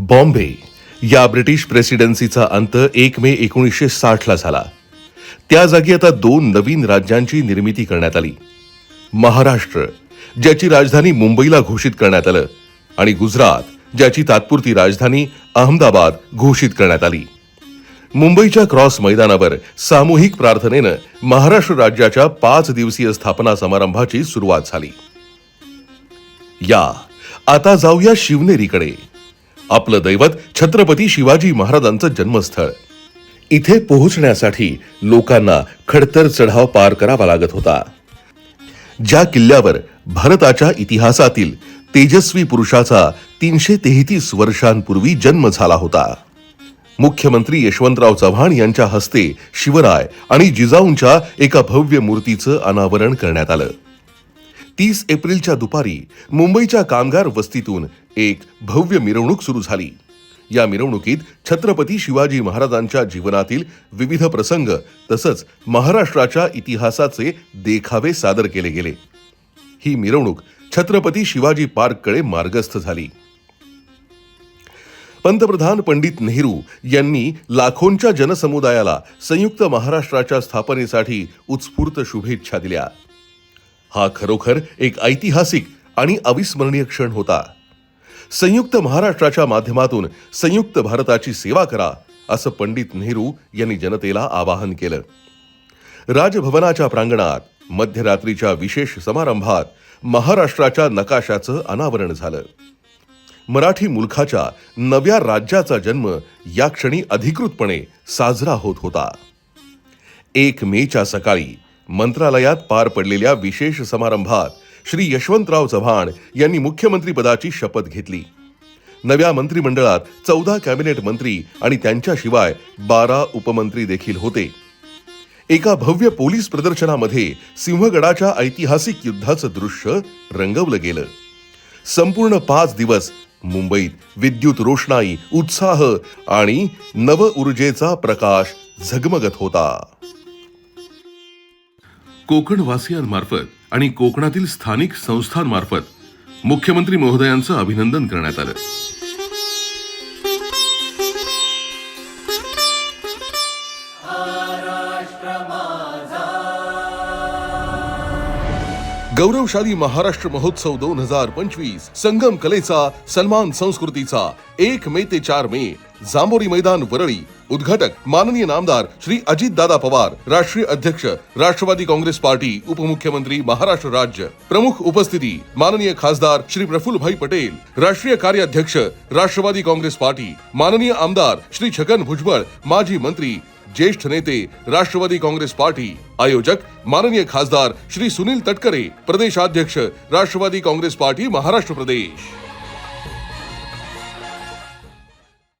बॉम्बे या ब्रिटिश प्रेसिडेन्सीचा अंत एक मे एकोणीसशे साठला झाला. त्या जागी आता दोन नवीन राज्यांची निर्मिती करण्यात आली. महाराष्ट्र ज्याची राजधानी मुंबईला घोषित करण्यात आलं आणि गुजरात ज्याची तात्पुरती राजधानी अहमदाबाद घोषित करण्यात आली. मुंबईच्या क्रॉस मैदानावर सामूहिक प्रार्थनेनं महाराष्ट्र राज्याच्या पाच दिवसीय स्थापना समारंभाची सुरुवात झाली. या आता जाऊया शिवनेरीकडे. आपलं दैवत छत्रपती शिवाजी महाराजांचं जन्मस्थळ. इथे पोहोचण्यासाठी लोकांना खडतर चढाव पार करावा लागत होता. ज्या किल्ल्यावर भारताच्या इतिहासातील तेजस्वी पुरुषाचा तीनशे तेहतीस वर्षांपूर्वी जन्म झाला होता. मुख्यमंत्री यशवंतराव चव्हाण यांच्या हस्ते शिवराय आणि जिजाऊंच्या एका भव्य मूर्तीचं अनावरण करण्यात आलं. तीस एप्रिलच्या दुपारी मुंबईच्या कामगार वस्तीतून एक भव्य मिरवणूक सुरू झाली. या मिरवणुकीत छत्रपती शिवाजी महाराजांच्या जीवनातील विविध प्रसंग तसंच महाराष्ट्राच्या इतिहासाचे देखावे सादर केले गेले. ही मिरवणूक छत्रपती शिवाजी पार्ककडे मार्गस्थ झाली. पंतप्रधान पंडित नेहरू यांनी लाखोंच्या जनसमुदायाला संयुक्त महाराष्ट्राच्या स्थापनेसाठी उत्स्फूर्त शुभेच्छा दिल्या. हा खरोखर एक ऐतिहासिक आणि अविस्मरणीय क्षण होता. संयुक्त महाराष्ट्राच्या माध्यमातून संयुक्त भारताची सेवा करा असं पंडित नेहरू यांनी जनतेला आवाहन केलं. राजभवनाच्या प्रांगणात मध्यरात्रीच्या विशेष समारंभात महाराष्ट्राच्या नकाशाचं अनावरण झालं. मराठी मुलखाच्या नव्या राज्याचा जन्म या क्षणी अधिकृतपणे साजरा होत होता. एक मेच्या सकाळी मंत्रालयात पार पडलेल्या विशेष समारंभात श्री यशवंतराव चव्हाण यांनी मुख्यमंत्रीपदाची शपथ घेतली. नव्या मंत्रिमंडळात चौदा कॅबिनेट मंत्री आणि त्यांच्याशिवाय बारा उपमंत्री देखील होते. एका भव्य पोलीस प्रदर्शनामध्ये सिंहगडाच्या ऐतिहासिक युद्धाचं दृश्य रंगवलं गेलं. संपूर्ण पाच दिवस मुंबईत विद्युत रोषणाई उत्साह आणि नव ऊर्जेचा प्रकाश झगमगत होता. कोकणवासियांमार्फत आणि कोकणातील स्थानिक संस्थांमार्फत मुख्यमंत्री महोदयांचं अभिनंदन करण्यात आलं. गौरवशाली महाराष्ट्र महोत्सव दोन हजार पंचवीस संगम कलेचा सन्मान संस्कृतीचा एक मे ते चार मे जांभोरी मैदान वरळी उद्घाटक माननीय नामदार श्री अजित दादा पवार राष्ट्रीय अध्यक्ष राष्ट्रवादी काँग्रेस पार्टी उपमुख्यमंत्री महाराष्ट्र राज्य. प्रमुख उपस्थिती माननीय खासदार श्री प्रफुल्लभाई पटेल राष्ट्रीय कार्याध्यक्ष राष्ट्रवादी काँग्रेस पार्टी माननीय आमदार श्री छगन भुजबळ माजी मंत्री ज्येष्ठ नेते राष्ट्रवादी काँग्रेस पार्टी आयोजक माननीय खासदार श्री सुनील तटकरे प्रदेशाध्यक्ष राष्ट्रवादी काँग्रेस पार्टी महाराष्ट्र प्रदेश.